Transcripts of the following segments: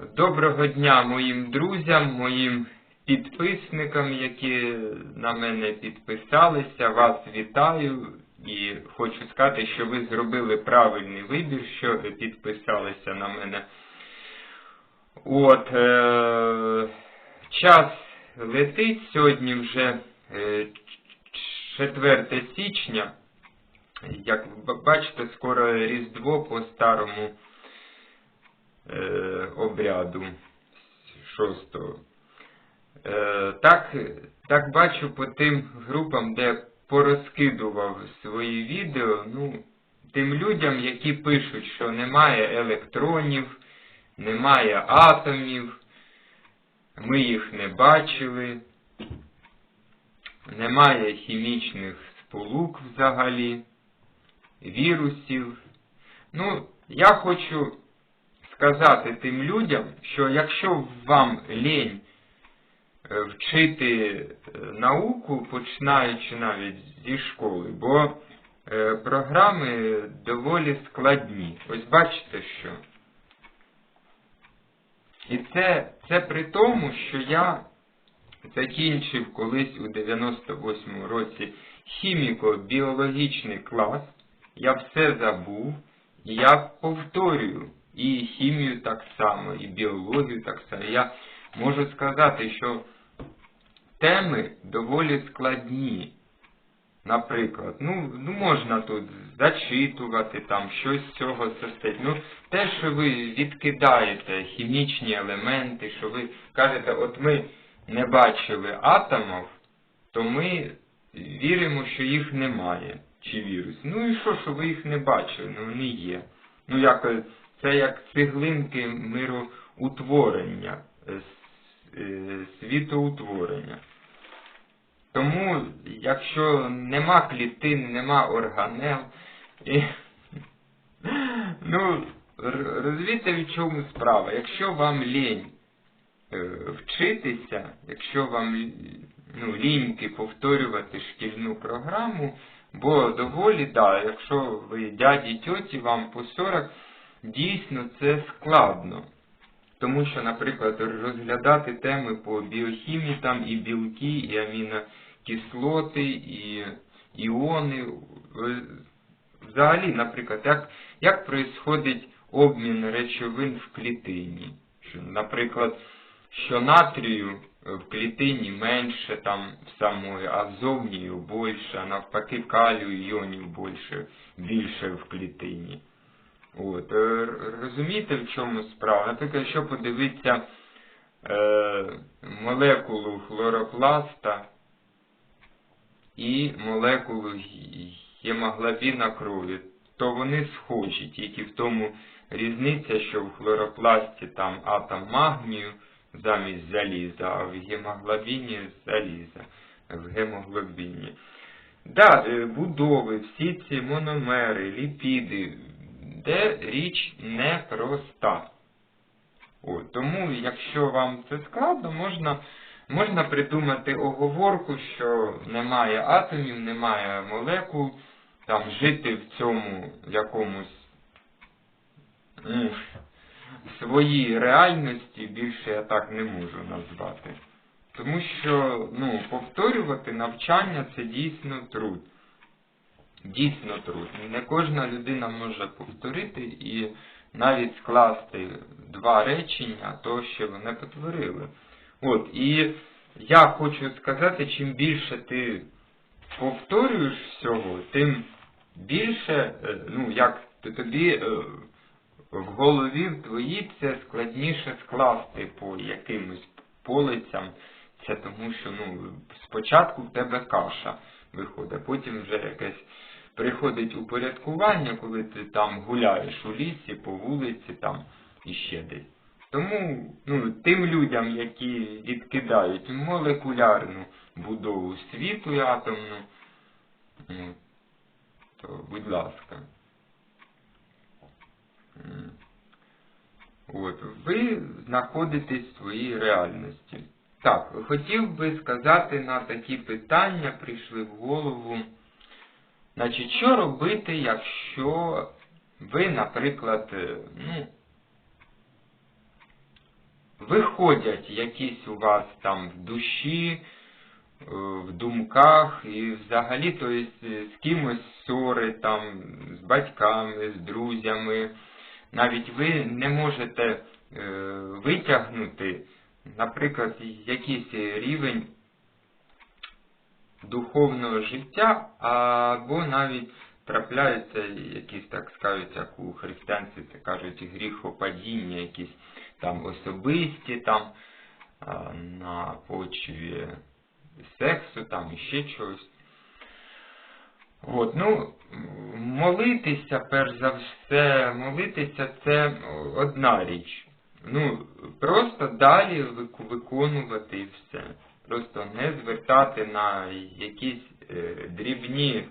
Доброго дня моїм друзям, моїм підписникам, які на мене підписалися. Вас вітаю і хочу сказати, що ви зробили правильний вибір, що підписалися на мене. От, е- час летить, сьогодні вже е, 4 січня. Як бачите, скоро Різдво по старому е, обряду шостого. Е, так, так бачу по тим групам, де порозкидував свої відео, ну, тим людям, які пишуть, що немає електронів, немає атомів, ми їх не бачили, немає хімічних сполук взагалі, вірусів. Ну, я хочу сказати тим людям, що якщо вам лінь е, вчити е, науку, починаючи навіть зі школи, бо е, програми доволі складні. Ось бачите що. І це, це при тому, що я закінчив колись у 98 році хіміко-біологічний клас, я все забув, і я повторюю і хімію так само, і біологію так само. Я можу сказати, що теми доволі складні. Наприклад, ну, ну можна тут зачитувати там щось з цього состоїть. Ну, те, що ви відкидаєте хімічні елементи, що ви кажете, от ми не бачили атомів, то ми віримо, що їх немає. Чи вірус. Ну і що, що ви їх не бачили? Ну вони є. Ну як це як цеглинки мироутворення, е, с- е, світоутворення. Тому, якщо нема клітин, нема органел, і, ну, розумієте, в чому справа? Якщо вам лінь е, вчитися, якщо вам ну, ліньки повторювати шкільну програму, бо доволі, да, якщо ви дяді тьоті, вам по 40, дійсно це складно. Тому що, наприклад, розглядати теми по біохімії, там і білки, і амінокислоти, і іони. Взагалі, наприклад, як, як происходить обмін речовин в клітині. Що, наприклад, що натрію в клітині менше там самої, а ззовні його більше, а навпаки калію іонів більше, більше в клітині. От, е, розумієте, в чому справа? Наприклад, якщо подивитися е, молекулу хлоропласта і молекулу гемоглобіна крові, то вони схожі, тільки в тому різниця, що в хлоропласті там атом магнію замість заліза, а в гемоглобіні заліза, в гемоглобіні. Да, е, будови, всі ці мономери, ліпіди, де річ непроста. От, тому, якщо вам це складно, можна, можна придумати оговорку, що немає атомів, немає молекул, там жити в цьому якомусь м, своїй реальності більше я так не можу назвати. Тому що ну, повторювати навчання це дійсно труд. Дійсно труд. Не кожна людина може повторити і навіть скласти два речення, то що вони потворили. От, і я хочу сказати, чим більше ти повторюєш всього, тим більше, е, ну, як то тобі е, в голові в твоїй це складніше скласти по якимось полицям. Це тому, що ну, спочатку в тебе каша виходить, потім вже якесь приходить упорядкування, коли ти там гуляєш у лісі, по вулиці там і ще десь. Тому ну, тим людям, які відкидають молекулярну будову світу атомну, ну, то будь ласка. От, ви знаходитесь в своїй реальності. Так, хотів би сказати на такі питання, прийшли в голову. Значить, що робити, якщо ви, наприклад, е, ну, виходять якісь у вас там в душі, е, в думках і взагалі, то є з кимось ссори там, з батьками, з друзями. Навіть ви не можете е, витягнути, наприклад, якийсь рівень духовного життя, або навіть трапляються якісь, так скажуть, як у християнстві це кажуть, гріхопадіння, якісь там особисті там на почві сексу, там іще чогось. От, ну, молитися, перш за все, молитися це одна річ. Ну, просто далі виконувати все. Просто не звертати на якісь е, дрібні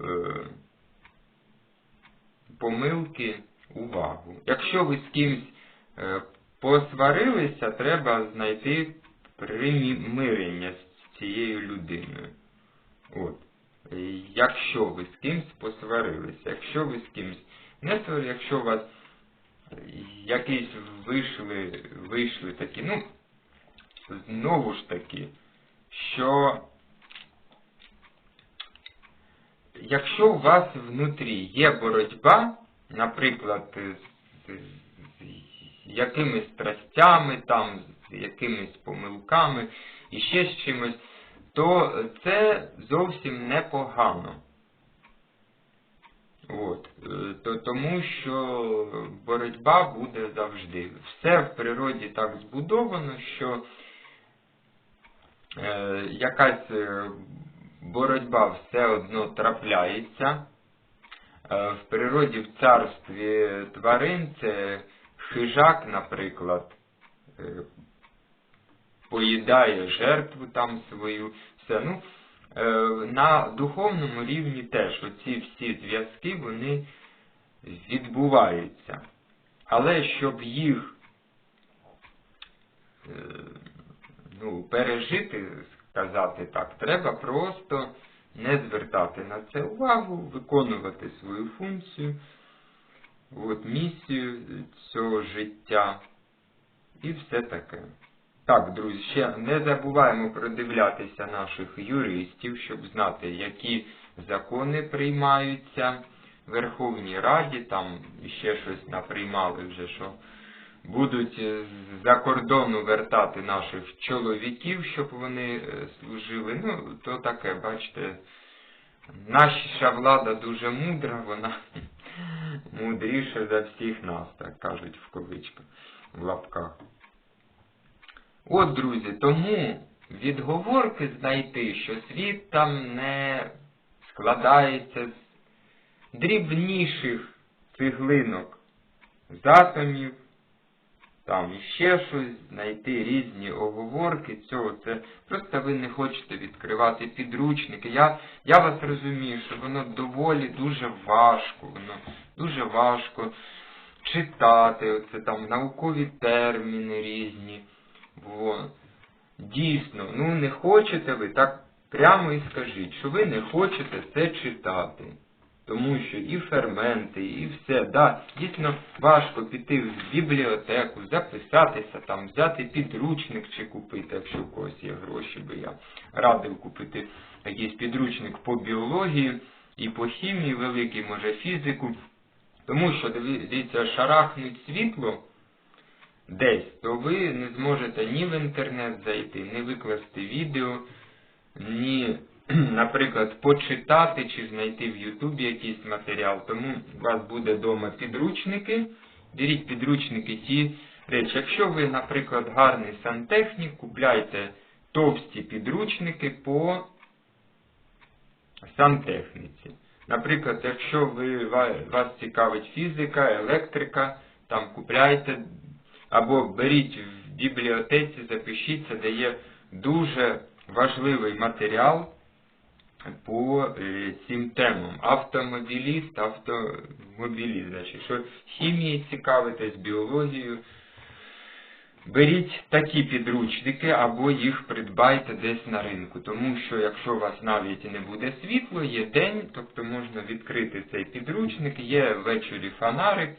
е, помилки увагу. Якщо ви з кимсь е, посварилися, треба знайти примирення з цією людиною. От. Якщо ви з кимсь посварилися, якщо ви з кимсь не сварилися, якщо у вас якісь вийшли, вийшли такі, ну, знову ж таки, що якщо у вас внутрі є боротьба, наприклад, з, якимись страстями, там, з якимись помилками і ще з чимось, то це зовсім непогано. От, е, то, тому що боротьба буде завжди. Все в природі так збудовано, що якась е, боротьба все одно трапляється. Е, в природі, в царстві тварин це хижак, наприклад, е, поїдає жертву там свою, все. Ну, е, на духовному рівні теж оці всі зв'язки вони відбуваються. Але щоб їх е, ну, пережити, сказати так, треба просто не звертати на це увагу, виконувати свою функцію, от, місію цього життя і все таке. Так, друзі, ще не забуваємо продивлятися наших юристів, щоб знати, які закони приймаються в Верховній Раді, там ще щось наприймали вже, що будуть з-за кордону вертати наших чоловіків, щоб вони е, служили. Ну, то таке, бачите, наша влада дуже мудра, вона мудріша за всіх нас, так кажуть в кавичках, в лапках. От, друзі, тому відговорки знайти, що світ там не складається з дрібніших цеглинок, з атомів, там іще щось, знайти різні оговорки цього. Це просто ви не хочете відкривати підручники. Я, я вас розумію, що воно доволі дуже важко, воно дуже важко читати, оце там наукові терміни різні. Во. Дійсно, ну не хочете ви, так прямо і скажіть, що ви не хочете це читати. Тому що і ферменти, і все. Да, Дійсно важко піти в бібліотеку, записатися, там, взяти підручник чи купити, якщо у когось є гроші, би я радив купити якийсь підручник по біології і по хімії великий, може фізику. Тому що, дивіться, шарахнуть світло десь, то ви не зможете ні в інтернет зайти, ні викласти відео, ні, наприклад, почитати чи знайти в Ютубі якийсь матеріал. Тому у вас буде вдома підручники. Беріть підручники ті речі. Якщо ви, наприклад, гарний сантехнік, купляйте товсті підручники по сантехніці. Наприклад, якщо ви, вас цікавить фізика, електрика, там купляйте або беріть в бібліотеці, запишіться, де є дуже важливий матеріал по е, цим темам. Автомобіліст, автомобіліст, значить, що хімією цікавитесь, біологією. Беріть такі підручники або їх придбайте десь на ринку, тому що якщо у вас навіть не буде світло, є день, тобто можна відкрити цей підручник, є ввечері фонарик,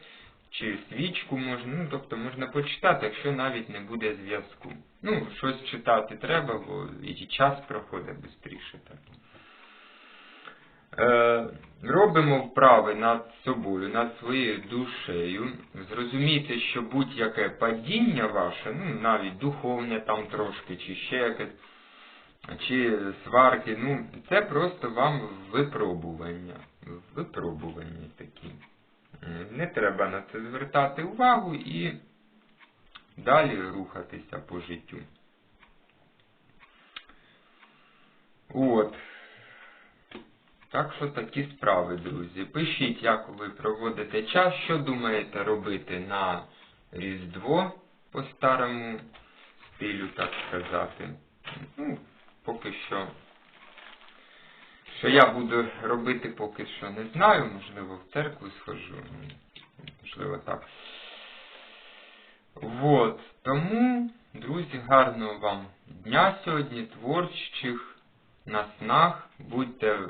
чи свічку можна, ну, тобто можна почитати, якщо навіть не буде зв'язку. Ну, щось читати треба, бо і час проходить швидше. Е, робимо вправи над собою, над своєю душею. Зрозумійте, що будь-яке падіння ваше, ну навіть духовне там трошки, чи ще якесь, чи сварки, ну, це просто вам випробування. Випробування такі. Не треба на це звертати увагу і далі рухатися по життю. От. Так що такі справи, друзі. Пишіть, як ви проводите час, що думаєте робити на Різдво по старому стилю, так сказати. Ну, поки що. Що я буду робити, поки що не знаю. Можливо, в церкву схожу. Можливо, так. Вот. Тому, друзі, гарного вам дня сьогодні, творчих, наснаг. Будьте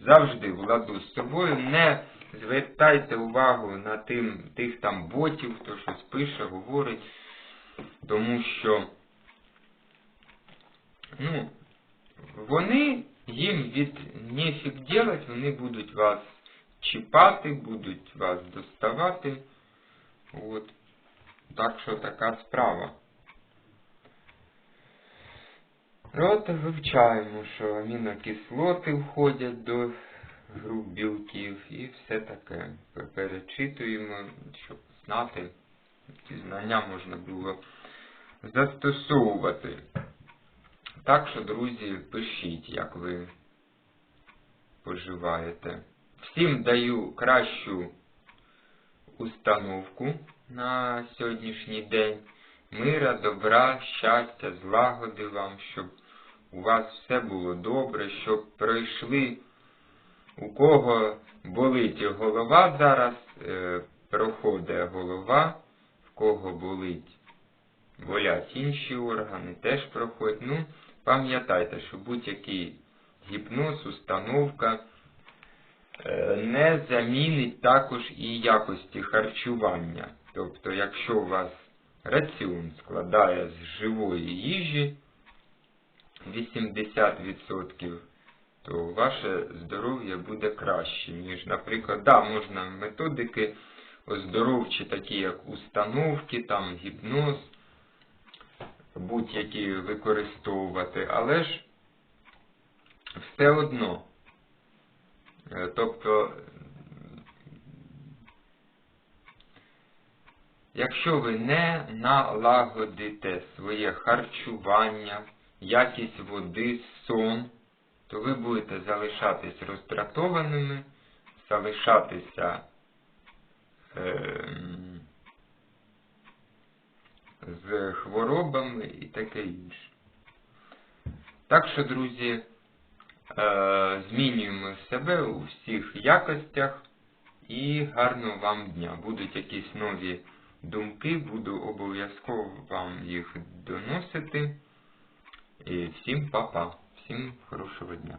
завжди в ладу з собою. Не звертайте увагу на тим, тих там ботів, хто щось пише, говорить, тому що ну, вони їм від нефіг делать, вони будуть вас чіпати, будуть вас доставати. От. Так що така справа. От вивчаємо, що амінокислоти входять до груп білків і все таке. Перечитуємо, щоб знати, ці знання можна було застосовувати. Так що, друзі, пишіть, як ви поживаєте. Всім даю кращу установку на сьогоднішній день. Мира, добра, щастя, злагоди вам, щоб у вас все було добре, щоб пройшли, у кого болить голова зараз, е, проходить голова, в кого болить, болять інші органи, теж проходять. Ну, пам'ятайте, що будь-який гіпноз, установка е, не замінить також і якості харчування. Тобто, якщо у вас раціон складає з живої їжі 80%, то ваше здоров'я буде краще, ніж, наприклад, да, можна методики оздоровчі, такі як установки, там гіпноз, будь-які використовувати, але ж все одно. Е, Тобто, якщо ви не налагодите своє харчування, якість води, сон, то ви будете залишатись роздратованими, залишатися е, з хворобами і таке інше. Так що, друзі, е, змінюємо себе у всіх якостях і гарного вам дня. Будуть якісь нові думки, буду обов'язково вам їх доносити. І всім па-па, всім хорошого дня.